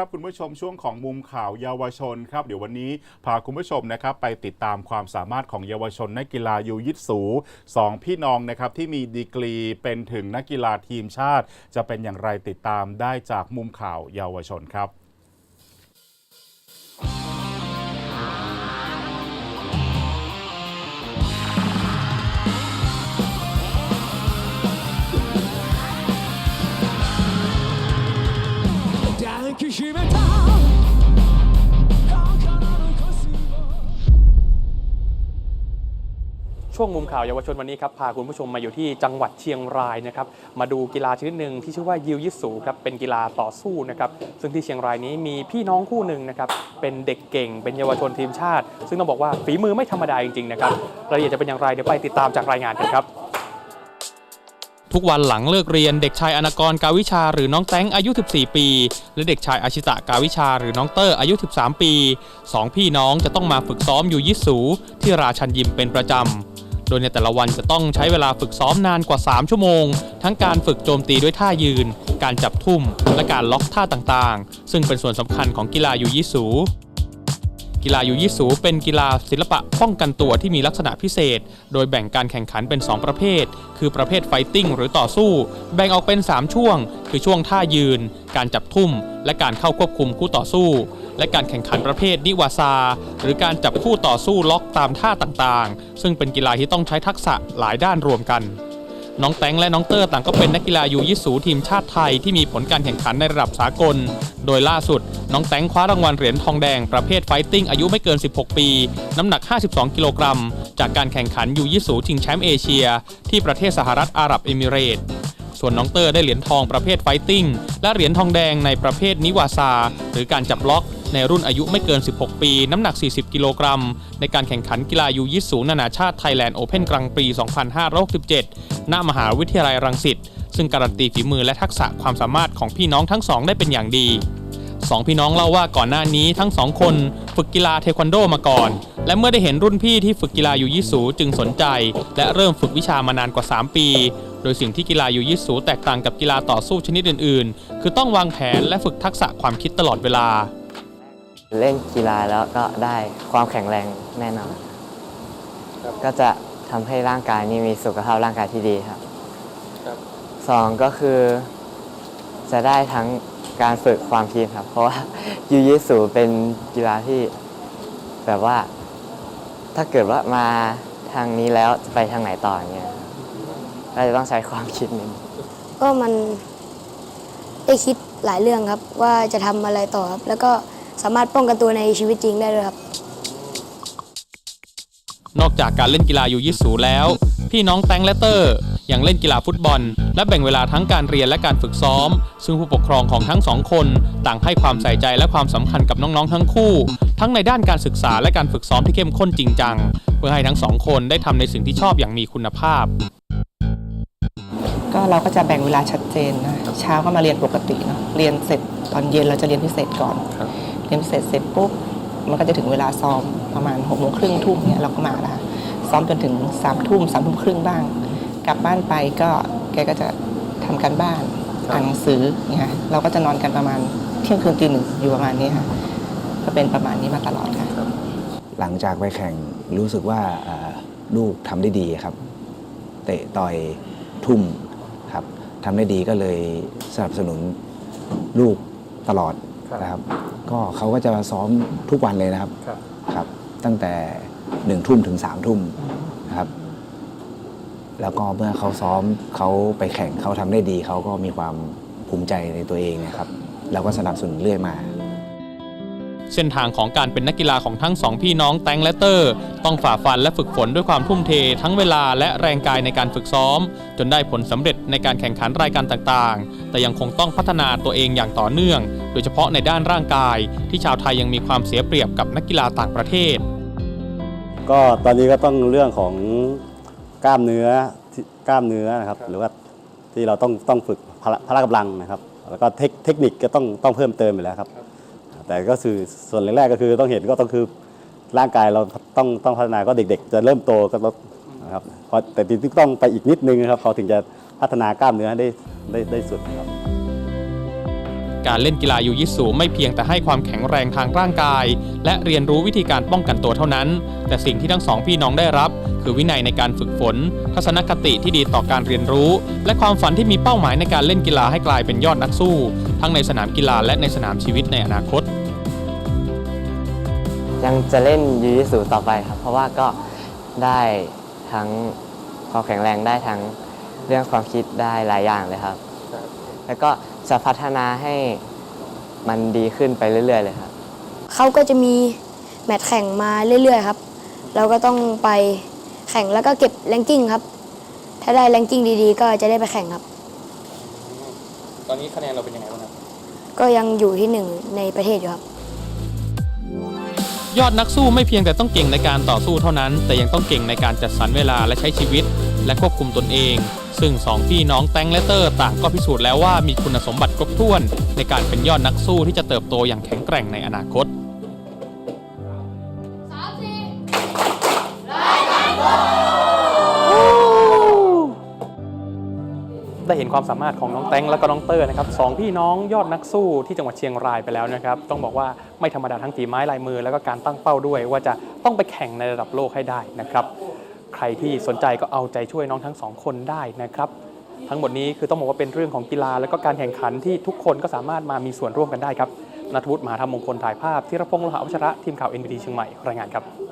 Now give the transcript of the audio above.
ครับคุณผู้ชมช่วงของมุมข่าวเยาวชนครับเดี๋ยววันนี้พาคุณผู้ชมนะครับไปติดตามความสามารถของเยาวชนนักกีฬายูยิตสูสองพี่น้องนะครับที่มีดีกรีเป็นถึงนักกีฬาทีมชาติ จะเป็นอย่างไรติดตามได้จากมุมข่าวเยาวชนครับ วงมุมข่าวเยาวชนวันนี้ครับพาคุณผู้ชมมาอยู่ที่จังหวัดเชียงรายนะครับมาดูกีฬาชนิดหนึ่งที่ชื่อว่ายิวยิสูครับเป็นกีฬาต่อสู้นะครับซึ่งที่เชียงรายนี้มีพี่น้องคู่หนึ่งนะครับเป็นเด็กเก่งเป็นเยาวชนทีมชาติ ซึ่งต้องบอกว่าฝีมือไม่ธรรมดาจริงๆนะครับรายละเอียดจะเป็นอย่างไรเดี๋ยวไปติดตามจากรายงานกันครับทุกวันหลังเลิกเรียนเด็กชายอนากรกาวิชาหรือน้องแตงอายุ 14 ปี และเด็กชายอาชิตะกาวิชาหรือน้องเตอร์อายุ 13 ปีสองพี่น้องจะต้องมาฝึกซ้อมอยู่ยิสูที่ราชันยิมเป็นประจำ โดยในแต่ละวันจะต้องใช้เวลาฝึกซ้อมนานกว่า 3 ชั่วโมง ทั้งการฝึกโจมตีด้วยท่ายืน การจับทุ่ม และการล็อกท่าต่างๆ ซึ่งเป็นส่วนสำคัญของกีฬายูยิสูกีฬายูยิสูเป็นกีฬาศิลปะป้องกันตัวที่มีลักษณะพิเศษ โดยแบ่งการแข่งขันเป็น 2 ประเภท คือประเภทไฟติ้งหรือต่อสู้ แบ่งออกเป็น 3 ช่วง คือช่วงท่ายืน การจับทุ่ม และการเข้าควบคุมคู่ต่อสู้ และการแข่งขันประเภทนิวาซา หรือการจับคู่ต่อสู้ล็อกตามท่าต่างๆ ซึ่งเป็นกีฬาที่ต้องใช้ทักษะหลายด้านรวมกัน น้องแตงและน้องเตอร์ต่างก็เป็นนักกีฬายูยิสูทีมชาติไทยที่มีผลการแข่งขันในระดับสากล โดยล่าสุด น้องแตงคว้ารางวัลเหรียญทองแดงประเภทไฟติ้งอายุไม่เกิน 16 ปี น้ำหนัก 52 กิโลกรัม จากการแข่งขันยูยิสูชิงแชมป์เอเชีย ที่ประเทศสหรัฐอาหรับเอมิเรตส์ส่วนน้องเตอร์ได้เหรียญทองประเภทไฟติ้งและเหรียญทองแดงในประเภทนิวาซา หรือการจับล็อก ในรุ่นอายุไม่เกิน 16 ปี น้ำหนัก 40 กิโลกรัม ในการแข่งขันกีฬายูยิสูนานาชาติไทยแลนด์โอเพนกลางปี 2567 ณ มหาวิทยาลัยรังสิต ซึ่งการันตีฝีมือและทักษะความสามารถของพี่น้องทั้งสองได้เป็นอย่างดีสองพี่น้องเล่าว่าก่อนหน้านี้ทั้งสองคนฝึกกีฬาเทควันโดมาก่อน และเมื่อได้เห็นรุ่นพี่ที่ฝึกกีฬายูยิสูจึงสนใจ และเริ่มฝึกวิชามานานกว่า 3 ปี โดยสิ่งที่กีฬายูยิสูแตกต่างกับกีฬาต่อสู้ชนิดอื่น ๆ คือต้องวางแผนและฝึกทักษะความคิดตลอดเวลา เล่นกีฬาแล้วก็ได้ความแข็งแรงแน่นอน ก็จะทำให้ร่างกายนี่มีสุขภาพร่างกายที่ดีครับสองก็คือ จะได้ทั้งการฝึกความคิดครับ เพราะว่ายูยิสูเป็นกีฬาที่แบบว่า ถ้าเกิดว่ามาทางนี้แล้วจะไปทางไหนต่ออย่างเงี้ยเราจะต้องใช้ความคิดนิดนึงก็มันได้คิดหลายเรื่องครับว่าจะทำอะไรต่อครับ แล้วก็ สามารถป้องกันตัวในชีวิตจริงได้ด้วยครับ นอกจากการเล่นกีฬายูยิสูแล้ว พี่น้องแตงและเตอร์ยังเล่นกีฬาฟุตบอล และแบ่งเวลาทั้งการเรียนและการฝึกซ้อม ซึ่งผู้ปกครองของทั้งสองคน ต่างให้ความใส่ใจและความสำคัญกับน้องๆทั้งคู่ ทั้งในด้านการศึกษาและการฝึกซ้อมที่เข้มข้นจริงจัง เพื่อให้ทั้งสองคนได้ทำในสิ่งที่ชอบอย่างมีคุณภาพ ก็เราก็จะแบ่งเวลาชัดเจนนะเช้าก็มาเรียนปกติเนาะเรียนเสร็จตอนเย็นเราจะเรียนพิเศษก่อน เรียนพิเศษเสร็จปุ๊บมันก็จะถึงเวลาซ้อมประมาณหกโมงครึ่งทุ่มเนี่ยเราก็มาละซ้อมจนถึงสามทุ่มสามทุ่มครึ่งบ้าง กลับบ้านไปก็แกก็จะทำการบ้านอ่านหนังสือเนี่ยค่ะเราก็จะนอนกันประมาณเที่ยงคืนตีหนึ่งอยู่ประมาณนี้ค่ะก็เป็นประมาณนี้มาตลอดค่ะหลังจากไปแข่งรู้สึกว่าอ่าลูกทำได้ดีครับ เตะต่อยทุ่มครับทำได้ดีก็เลยสนับสนุนลูกตลอด นะครับ ก็เขาก็จะซ้อมทุกวันเลยนะครับ ครับ ตั้งแต่หนึ่งทุ่มถึงสามทุ่มนะครับ แล้วก็เมื่อเขาซ้อมเขาไปแข่งเขาทำได้ดี เขาก็มีความภูมิใจในตัวเองนะครับ แล้วก็สนับสนุนเรื่อยมา เส้นทางของการเป็นนักกีฬาของทั้งสองพี่น้องแตงและเตอร์ต้องฝ่าฟันและฝึกฝนด้วยความทุ่มเท ทั้งเวลาและแรงกายในการฝึกซ้อม จนได้ผลสำเร็จในการแข่งขันรายการต่างๆ แต่ยังคงต้องพัฒนาตัวเองอย่างต่อเนื่อง โดยเฉพาะในด้านร่างกาย ที่ชาวไทยยังมีความเสียเปรียบกับนักกีฬาต่างประเทศ ก็ตอนนี้ก็ต้องเรื่องของกล้ามเนื้อกล้ามเนื้อนะครับ หรือว่าที่เราต้องต้องฝึกพละพละกำลังนะครับ แล้วก็เทคนิคก็ต้องต้องเพิ่มเติมอยู่แล้วครับ แต่ก็คือส่วนแรกๆก็คือต้องเห็นก็ต้องคือร่างกายเราต้องต้องพัฒนาก็เด็ก ๆ จะเริ่มโตก็ลดนะครับพอแต่ต้องไปอีกนิดนึงนะครับเขาถึงจะพัฒนากล้ามเนื้อได้ได้ได้สุดครับ การเล่นกีฬายูยิสูไม่เพียงแต่ให้ความแข็งแรงทางร่างกาย และเรียนรู้วิธีการป้องกันตัวเท่านั้น แต่สิ่งที่ทั้งสองพี่น้องได้รับ คือวินัยในการฝึกฝน ทัศนคติที่ดีต่อการเรียนรู้ และความฝันที่มีเป้าหมายในการเล่นกีฬาให้กลายเป็นยอดนักสู้ ทั้งในสนามกีฬาและในสนามชีวิตในอนาคต ยังจะเล่นยูยิสูต่อไปครับ เพราะว่าก็ได้ทั้งความแข็งแรงได้ทั้งเรื่องความคิดได้หลายอย่างเลยครับ แล้วก็ จะพัฒนาให้มันดีขึ้นไปเรื่อย ๆ เลยครับ เขาก็จะมีแมตช์แข่งมาเรื่อย ๆ ครับ เราก็ต้องไปแข่งแล้วก็เก็บแรงกิ้งครับ ถ้าได้แรงกิ้งดีๆ ก็จะได้ไปแข่งครับ ตอนนี้คะแนนเราเป็นยังไงบ้างครับ ก็ยังอยู่ที่หนึ่งในประเทศอยู่ครับ ยอดนักสู้ไม่เพียงแต่ต้องเก่งในการต่อสู้เท่านั้น แต่ยังต้องเก่งในการจัดสรรเวลาและใช้ชีวิต และควบคุมตนเอง ซึ่งสองพี่น้องแตงและเตอร์ต่างก็พิสูจน์แล้วว่ามีคุณสมบัติครบถ้วน ในการเป็นยอดนักสู้ที่จะเติบโตอย่างแข็งแกร่งในอนาคต ได้เห็นความสามารถของน้องแตงและก็น้องเตอร์นะครับสองพี่น้องยอดนักสู้ที่จังหวัดเชียงรายไปแล้วนะครับต้องบอกว่าไม่ธรรมดาทั้งฝีไม้ลายมือ แล้วก็การตั้งเป้าด้วย ว่าจะต้องไปแข่งในระดับโลกให้ได้นะครับใครที่สนใจก็เอาใจช่วยน้องทั้งสองคนได้นะครับทั้งหมดนี้คือต้องบอกว่าเป็นเรื่องของกีฬา และก็การแข่งขันที่ทุกคนก็สามารถมามีส่วนร่วมกันได้ครับนัทวุฒิมหาธรรมมงคลถ่ายภาพธีรพงษ์โลหะวัชระทีมข่าว NBT เชียงใหม่รายงานครับ